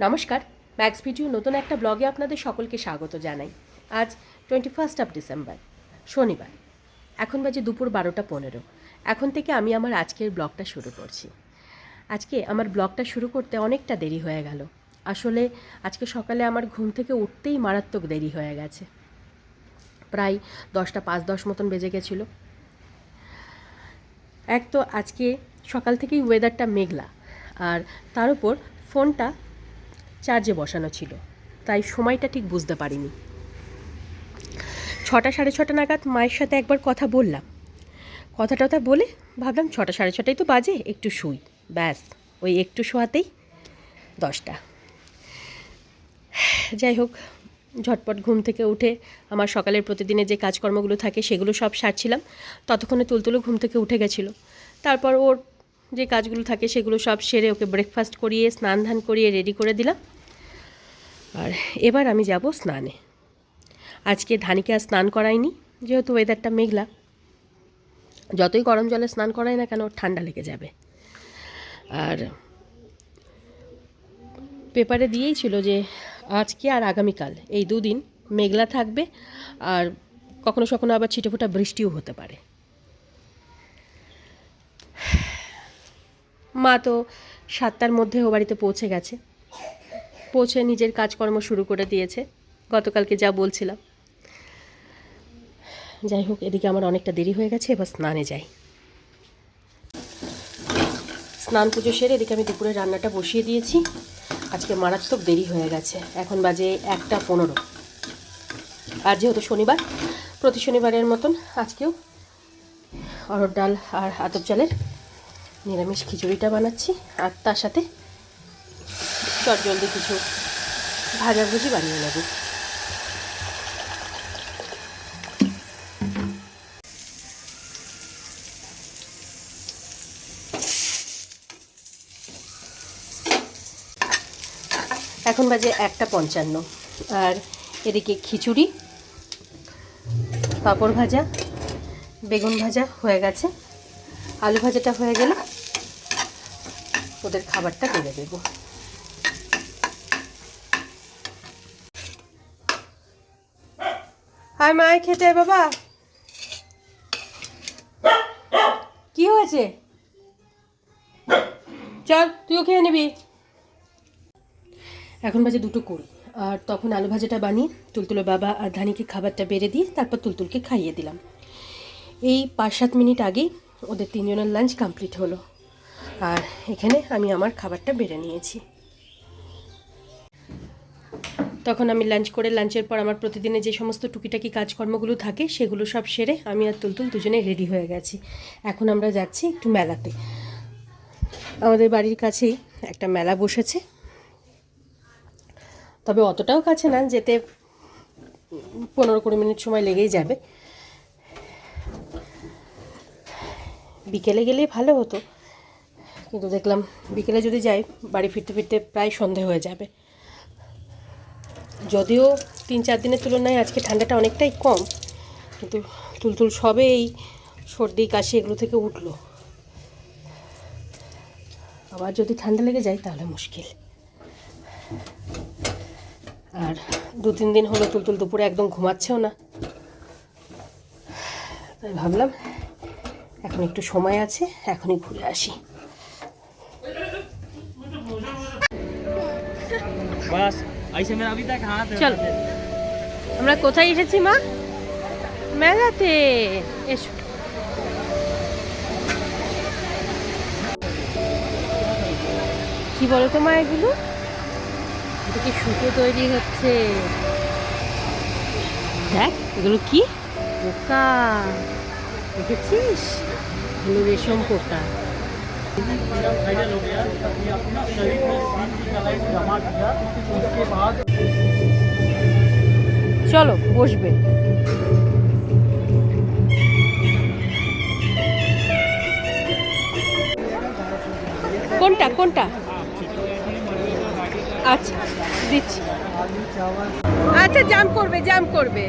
নমস্কার max video নতুন একটা ব্লগে আপনাদের সকলকে স্বাগত জানাই। আজ টোয়েন্টি ফার্স্ট অফ ডিসেম্বর শনিবার। এখন বাজে দুপুর বারোটা পনেরো। এখন থেকে আমি আমার আজকের ব্লগটা শুরু করছি। আজকে আমার ব্লগটা শুরু করতে অনেকটা দেরি হয়ে গেল। আসলে আজকে সকালে আমার ঘুম থেকে উঠতেই মারাত্মক দেরি হয়ে গেছে। প্রায় দশটা পাঁচ দশ মতন বেজে গেছিল। এক তো আজকে সকাল থেকেই ওয়েদারটা মেঘলা। আর তার উপর ফোনটা চার্জে বসানো ছিল। তাই সময়টা ঠিক বুঝতে পারিনি। ছটা সাড়ে ছটা নাগাদ মায়ের সাথে একবার কথা বললাম। কথা টথা বলে ভাবলাম ছটা সাড়ে ছটাই তো বাজে, একটু শুই। ব্যাস, ওই একটু শোয়াতেই দশটা। যাই হোক, ঝটপট ঘুম থেকে উঠে আমার সকালের প্রতিদিনের যে কাজকর্মগুলো থাকে সেগুলো সব সারছিলাম। ততক্ষণে তুলতুলো ঘুম থেকে উঠে গেছিল। তারপর ওর যে কাজগুলো থাকে সেগুলো সব সেরে ওকে ব্রেকফাস্ট করিয়ে, স্নান ধান করিয়ে রেডি করে দিলাম। আর এবার আমি যাব স্নানে। আজকে ধানিকে আর স্নান করাইনি, যেহেতু ওয়েদারটা মেঘলা। যতই গরম জলে স্নান করাই না কেন ঠান্ডা লেগে যাবে। আর পেপারে দিয়েই ছিল যে আজকে আর আগামীকাল, এই দুদিন মেঘলা থাকবে আর কখনো কখনো আবার ছিটেফোঁটা বৃষ্টিও হতে পারে। মা তো সাতটার মধ্যে ও বাড়িতে পৌঁছে গেছে। পৌঁছে নিজের কাজকর্ম শুরু করে দিয়েছে। গতকালকে যা বলছিলাম। যাই হোক, এদিকে আমার অনেকটা দেরি হয়ে গেছে, এবার স্নানে যাই। স্নান পুজো সেরে এদিকে আমি দুপুরে রান্নাটা বসিয়ে দিয়েছি। আজকে মারাত্মক দেরি হয়ে গেছে, এখন বাজে একটা পনেরো। আর যেহেতু শনিবার, প্রতি শনিবারের মতন আজকেও অরড় ডাল আর আতপ চালের নিরামিষ খিচুড়িটা বানাচ্ছি। আর তার সাথে চট, জলদি কিছু ভাজাভুজি বানিয়ে নেব। এখন বাজে একটা পঞ্চান্ন। আর এদিকে খিচুড়ি, পাঁপড় ভাজা, বেগুন ভাজা হয়ে গেছে। আলু ভাজাটা হয়ে গেলে ওদের খাবারটা বেড়ে দেবো। হাই মায় খেতে, বাবা। কি হয়েছে? চল, তুইও খেয়ে নিবি। এখন বাজে দুটো কুড়ি, আর তখন আলু ভাজাটা বানিয়ে তুলতুলো বাবা আর ধানিকে খাবারটা বেড়ে দিয়ে তারপর তুলতুলকে খাইয়ে দিলাম। এই পাঁচ সাত মিনিট আগেই ওদের তিনজনের লাঞ্চ কমপ্লিট হলো। আর এখানে আমি আমার খাবারটা বেড়ে নিয়েছি। তখন আমি লাঞ্চ করে লাঞ্চের পর আমার প্রতিদিনে যে সমস্ত টুকিটাকি কাজকর্মগুলো থাকে, সেগুলো সব সেরে আমি আর তুলতুল দুজনে রেডি হয়ে গেছি। এখন আমরা যাচ্ছি একটু মেলাতে। আমাদের বাড়ির কাছেই একটা মেলা বসেছে। তবে অতটাও কাছে না, যেতে পনেরো কুড়ি মিনিট সময় লেগেই যাবে। বিকেলে গেলেই ভালো হতো। কিন্তু দেখলাম বিকেলে যদি যাই, বাড়ি ফিরতে ফিরতে প্রায় সন্ধে হয়ে যাবে। যদিও তিন চার দিনের তুলনায় আজকে ঠান্ডাটা অনেকটাই কম, কিন্তু তুলতুল সবে এই সর্দি, কাশি এগুলো থেকে উঠল। আবার যদি ঠান্ডা লেগে যায় তাহলে মুশকিল। আর দু তিন দিন হলো তুলতুল দুপুরে একদম ঘুমাচ্ছেও না। তাই ভাবলাম এখন একটু সময় আছে, এখনই ঘুরে আসি। बस আমরা কোথায় এসেছি, মা? মেলাতে। এসো। কি বলো তো মা, এগুলো? থেকে সুতো তৈরি হচ্ছে? দেখ, এগুলো কি? পোকা। দেখেছিস? এগুলো রেশম পোকা। फाइनल हो गया ये अपना शरीर में सीन की कलाई जमा किया उसके बाद চলো বসবে কোনটা কোনটা আচ্ছা দিচ্ছি আচ্ছা জাম করবে জাম করবে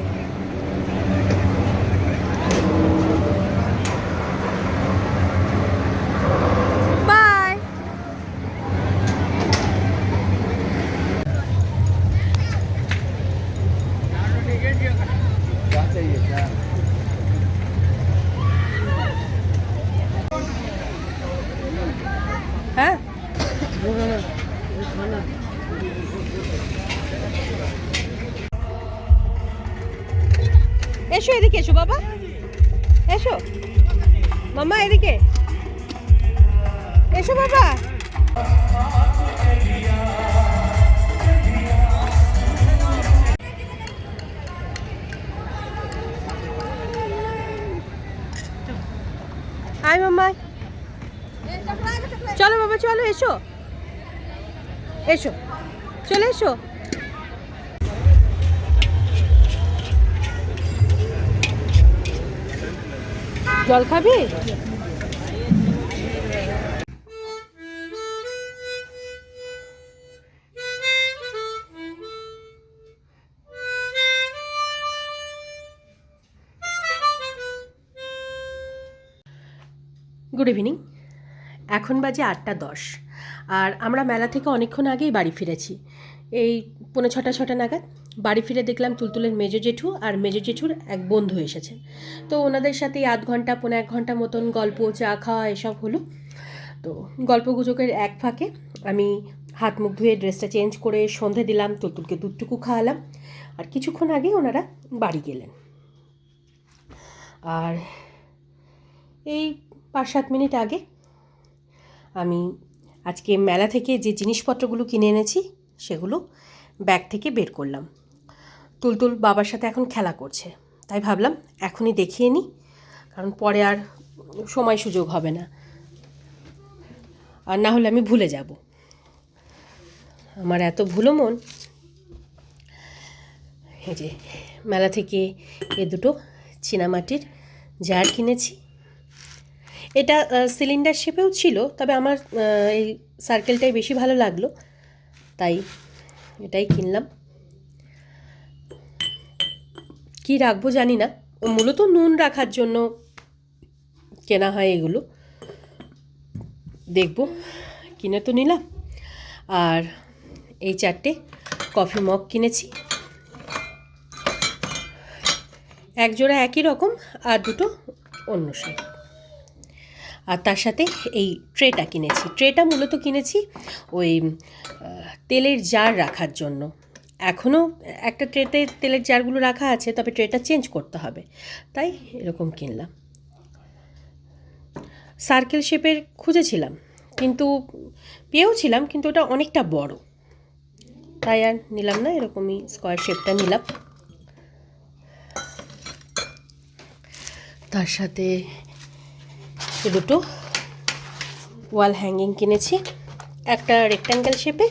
এসো বাবা। হাই মামা চলো বাবা চলো এসো। এসো। চলে এসো। জল খাবি? ইভিনিং এখন বাজে আটটা দশ। আর আমরা মেলা থেকে অনেকক্ষণ আগেই বাড়ি ফিরেছি। এই পৌনে ছটা ছটা নাগাদ বাড়ি ফিরে দেখলাম তুলতুলের মেজো জেঠু আর মেজো জেঠুর এক বন্ধু এসেছে। তো ওনাদের সাথে আধ ঘণ্টা, পৌনে এক ঘণ্টা মতন গল্প, চা খাওয়া এসব হলো। তো গল্প গুজবের এক ফাঁকে আমি হাত মুখ ধুয়ে ড্রেসটা চেঞ্জ করে সন্ধে দিলাম, তুলতুলকে দুধটুকু খাওয়ালাম আর কিছুক্ষণ আগে ওনারা বাড়ি গেলেন। আর এই পাঁচ সাত মিনিট আগে। আমি আজকে মেলা থেকে যে জিনিসপত্রগুলো কিনে এনেছি, সেগুলো ব্যাগ থেকে বের করলাম। তুলতুল বাবার সাথে এখন খেলা করছে, তাই ভাবলাম এখনই দেখিয়ে নিই, কারণ পরে আর সময় সুযোগ হবে না। আর না হলে আমি ভুলে যাব। আমার এত ভুলো মন। এই যে মেলা থেকে এ দুটো চীনামাটির জার কিনেছি এটা সিলিন্ডার শেপেও ছিল, তবে আমার এই সার্কেলটাই বেশি ভালো লাগল। তাই এটাই কিনলাম। কি রাখব জানি না। মূলত নুন রাখার জন্য কেনা হয় এগুলো। দেখব, কিনে তো নিলাম। আর এই চারটে কফি মগ কিনেছি। এক জোড়া একই রকম, আর দুটো অন্য শাড়ি। আর তার সাথে এই ট্রেটা কিনেছি। ট্রেটা মূলত কিনেছি ওই তেলের জার রাখার জন্য। এখনও একটা ট্রেতে তেলের জারগুলো রাখা আছে, তবে ট্রেটা চেঞ্জ করতে হবে। তাই এরকম কিনলাম। সার্কেল শেপের খুঁজেছিলাম, কিন্তু পেয়েওছিলাম, কিন্তু ওটা অনেকটা বড়। তাই আর নিলাম না, এরকমই স্কোয়ার শেপটা নিলাম। তার সাথে দুটো ওয়াল হ্যাঙ্গিং কিনেছি, একটা রেক্ট্যাঙ্গেল শেপে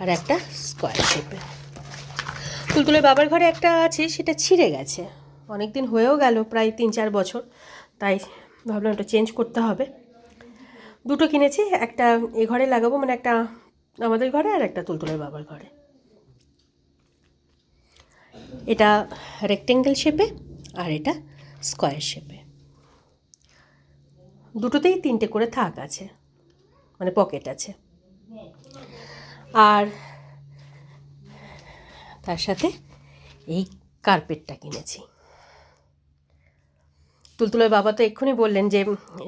আর একটা স্কোয়ার শেপে তুলতুলের বাবার ঘরে একটা আছে, সেটা ছিঁড়ে গেছে। অনেক দিন হয়েও গেল, প্রায় তিন চার বছর। তাই ভাবলাম ওটা চেঞ্জ করতে হবে। দুটো কিনেছি, একটা এ ঘরে লাগাবো মানে একটা আমাদের ঘরে আর একটা তুলতুলের বাবার ঘরে। এটা রেক্ট্যাঙ্গেল শেপে আর এটা স্কোয়ার শেপে দুটোতেই তিনটে করে থাক আছে মানে পকেট আছে। আর তার সাথে এই কার্পেটটা কিনেছি। তুলতুলের বাবা তো এক্ষুনি বললেন যে,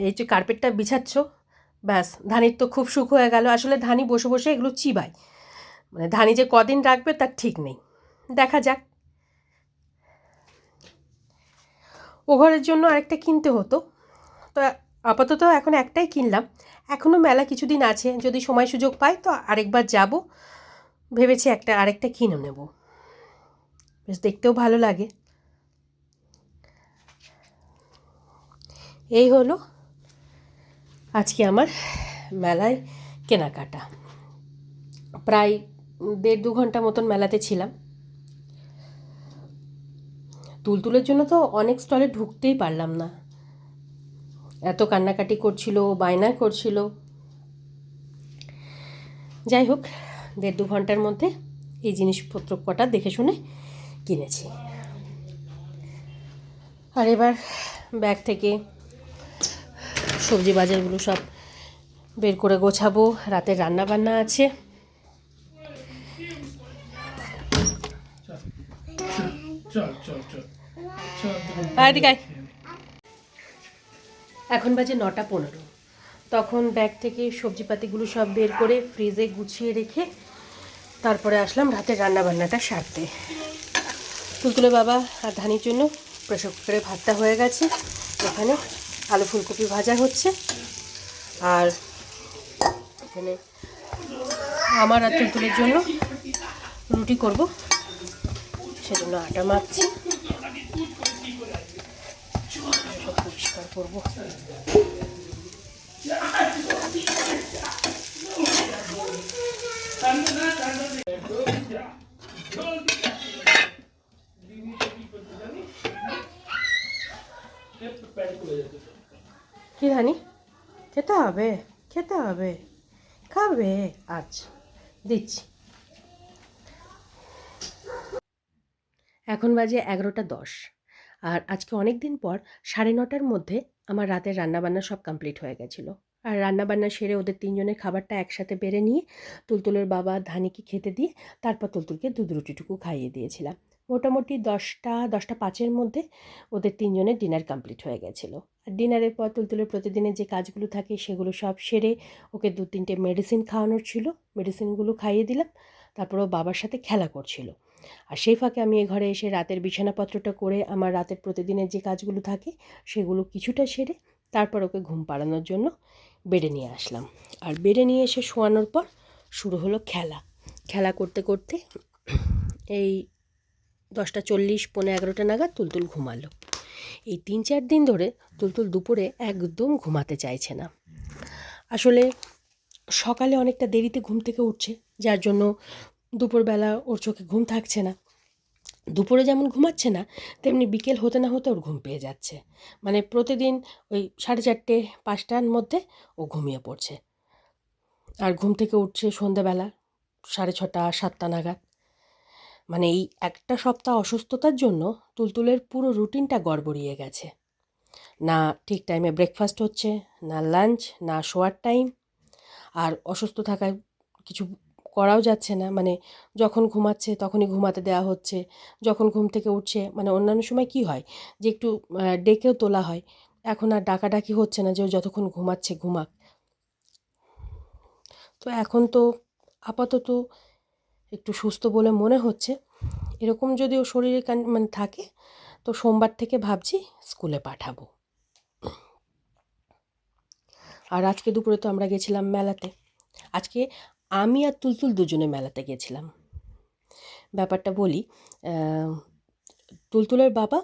এই যে কার্পেটটা বিছাচ্ছ, ব্যাস, ধানির তো খুব সুখ হয়ে গেল। আসলে ধানি বসে বসে এগুলো চিবায়। মানে ধানি যে কদিন রাখবে তার ঠিক নেই। দেখা যাক। ও ঘরের জন্য আরেকটা কিনতে হতো। তো আপাতত এখন একটাই কিনলাম। এখনও মেলা কিছুদিন আছে, যদি সময় সুযোগ পাই তো আরেকবার যাব। ভেবেছি একটা আরেকটা কিনে নেব। বেশ, দেখতেও ভালো লাগে। এই হলো আজকে আমার মেলায় কেনাকাটা। প্রায় দেড় দু ঘণ্টা মতন মেলাতে ছিলাম। তুলতুলের জন্য তো অনেক স্টলে ঢুকতেই পারলাম না। এত কান্নাকাটি করছিল বায়না করছিল। যাই হোক দেড় দু ঘণ্টার মধ্যে এই জিনিসপত্র কটা দেখে শুনে কিনেছি। আর এবার ব্যাগ থেকে সবজি বাজারগুলো সব বের করে গোছাবো। রাতের রান্না বান্না আছে। চল চল চল এখন বাজে নটা পনেরো। তখন ব্যাগ থেকে সবজিপাতিগুলো সব বের করে ফ্রিজে গুছিয়ে রেখে তারপরে আসলাম রাতের রান্নাবান্নাটা সারতে। তুলতুলে বাবা আর ধানির জন্য প্রেশার কুকারে ভাতটা হয়ে গেছে। এখানে আলু ফুলকপি ভাজা হচ্ছে। আর এখানে আমার আর তুলতুলের জন্য রুটি করব। সেজন্য আটা মাখছি সব পরিষ্কার করব। কি ধানি খেতে হবে? খেতে হবে? খাবে? আচ্ছা দিচ্ছি। এখন বাজে এগারোটা দশ। আর আজকে অনেক দিন পর সাড়ে নটার মধ্যে আমার রাতের রান্নাবান্না সব কমপ্লিট হয়ে গেছিল। আর রান্নাবান্না সেরে ওদের তিনজনের খাবারটা একসাথে বেড়ে নিয়ে তুলতুলের বাবা ধানিকে খেতে দিয়ে তারপর তুলতুলকে দুধ রুটিটুকু খাইয়ে দিয়েছিলাম। মোটামুটি দশটা দশটা পাঁচের মধ্যে ওদের তিনজনের ডিনার কমপ্লিট হয়ে গেছিল। আর ডিনারের পর তুলতুলের প্রতিদিনের যে কাজগুলো থাকে সেগুলো সব সেরে ওকে দু তিনটে মেডিসিন খাওয়ানোর ছিল। মেডিসিনগুলো খাইয়ে দিলাম। তারপর ও বাবার সাথে খেলা করছিল। আর সেই ফাঁকে আমি এ ঘরে এসে রাতের বিছানাপত্রটা করে আমার রাতের প্রতিদিনের যে কাজগুলো থাকে, সেগুলো কিছুটা সেরে তারপর ওকে ঘুম পাড়ানোর জন্য বেডে নিয়ে আসলাম। আর বেডে নিয়ে এসে শোয়ানোর পর শুরু হলো খেলা। খেলা করতে করতে এই দশটা চল্লিশ পনেরো এগারোটা নাগাদ তুলতুল ঘুমালো। এই তিন চার দিন ধরে তুলতুল দুপুরে একদম ঘুমাতে চাইছে না। আসলে সকালে অনেকটা দেরিতে ঘুম থেকে উঠছে, যার জন্য দুপুরবেলা ওর চোখে ঘুম থাকছে না। দুপুরে যেমন ঘুমাচ্ছে না, তেমনি বিকেল হতে না হতে ওর ঘুম পেয়ে যাচ্ছে। মানে প্রতিদিন ওই সাড়ে চারটে, পাঁচটার মধ্যে ও ঘুমিয়ে পড়ছে। আর ঘুম থেকে উঠছে সন্ধেবেলা, সাড়ে ছটা, সাতটা নাগাদ। মানে এই একটা সপ্তাহ অসুস্থতার জন্য তুলতুলের পুরো রুটিনটা গড়বড়িয়ে গেছে। না ঠিক টাইমে ব্রেকফাস্ট হচ্ছে, না লাঞ্চ না শোয়ার টাইম আর অসুস্থ থাকায় কিছু করাও যাচ্ছে না। মানে যখন ঘুমাচ্ছে তখনই ঘুমাতে দেওয়া হচ্ছে। যখন ঘুম থেকে উঠছে মানে অন্যান্য সময় কি হয় যে একটু ডেকেও তোলা হয়। এখন আর ডাকাডাকি হচ্ছে না যে ও যতক্ষণ ঘুমাচ্ছে ঘুমাক। তো এখন তো আপাতত একটু সুস্থ বলে মনে হচ্ছে। এরকম যদি ও শরীরে মানে থাকে, তো সোমবার থেকে ভাবছি স্কুলে পাঠাবো। আর আজকে দুপুরে তো আমরা গেছিলাম মেলাতে। আজকে আমি আর তুলতুল দুজনে মেলাতে গেছিলাম। ব্যাপারটা বলি তুলতুলের বাবা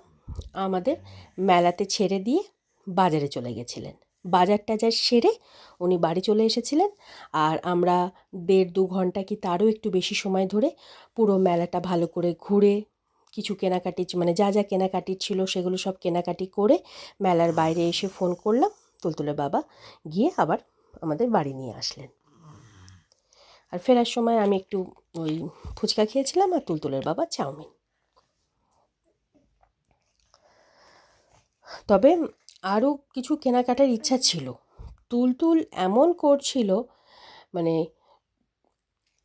আমাদের মেলাতে ছেড়ে দিয়ে বাজারে চলে গেছিলেন। বাজার টাজার সেরে উনি বাড়ি চলে এসেছিলেন আর আমরা দেড় দু ঘণ্টা কি তারও একটু বেশি সময় ধরে পুরো মেলাটা ভালো করে ঘুরে কিছু কেনাকাটি মানে যা যা কেনাকাটির ছিল সেগুলো সব কেনাকাটি করে মেলার বাইরে এসে ফোন করলাম। তুলতুলের বাবা গিয়ে আবার আমাদের বাড়ি নিয়ে আসলেন। আর ফেরার সময় আমি একটু ওই ফুচকা খেয়েছিলাম আর তুলতুলের বাবা চাউমিন। তবে আরও কিছু কেনাকাটার ইচ্ছা ছিল। তুলতুল এমন করছিল মানে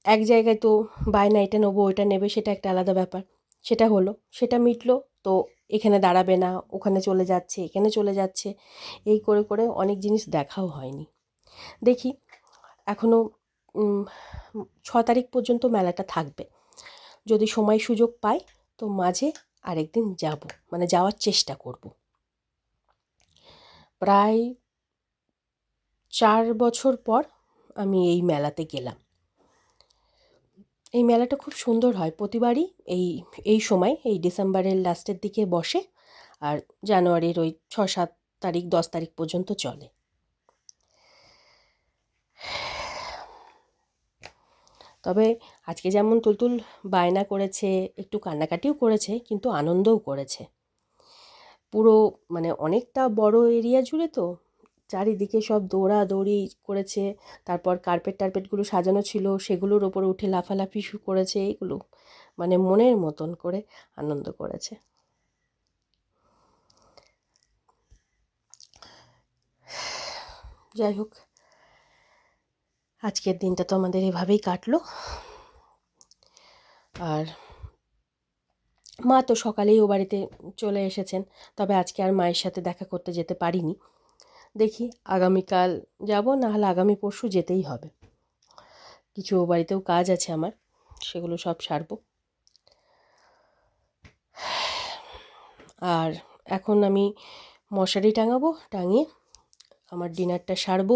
এক জায়গায় তো বায়না এটা নেব, ওইটা নেবে, সেটা একটা আলাদা ব্যাপার। সেটা হলো, সেটা মিটলো, তো এখানে দাঁড়াবে না, ওখানে চলে যাচ্ছে, এখানে চলে যাচ্ছে। এই করে করে অনেক জিনিস দেখাও হয়নি। দেখি এখনও ছ তারিখ পর্যন্ত মেলাটা থাকবে। যদি সময় সুযোগ পাই, তো মাঝে আরেকদিন যাব। মানে যাওয়ার চেষ্টা করব। প্রায় চার বছর পর আমি এই মেলাতে গেলাম। এই মেলাটা খুব সুন্দর হয়। প্রতিবারই এই এই সময়, এই ডিসেম্বরের লাস্টের দিকে বসে আর জানুয়ারির ওই ছ সাত তারিখ, দশ তারিখ পর্যন্ত চলে। তবে আজকে যেমন তুলতুল বায়না করেছে, একটু কান্নাকাটিও করেছে, কিন্তু আনন্দও করেছে। পুরো মানে অনেকটা বড় এরিয়া জুড়ে তো চারিদিকে সব দৌড়াদৌড়ি করেছে, তারপর কার্পেট টার্পেটগুলো সাজানো ছিল, সেগুলোর ওপরে উঠে লাফালাফি শু করেছে, এইগুলো মানে মনের মতন করে আনন্দ করেছে। যাই হোক আজকের দিনটা তো আমাদের এভাবেই কাটলো। আর মা তো সকালেই ও বাড়িতে চলে এসেছেন, তবে আজকে আর মায়ের সাথে দেখা করতে যেতে পারিনি। দেখি আগামীকাল যাব না হলে আগামী পরশু যেতেই হবে। কিছু ও বাড়িতেও কাজ আছে আমার, সেগুলো সব সারবো। আর এখন আমি মশারি টাঙাবো, টাঙিয়ে আমার ডিনারটা সারবো।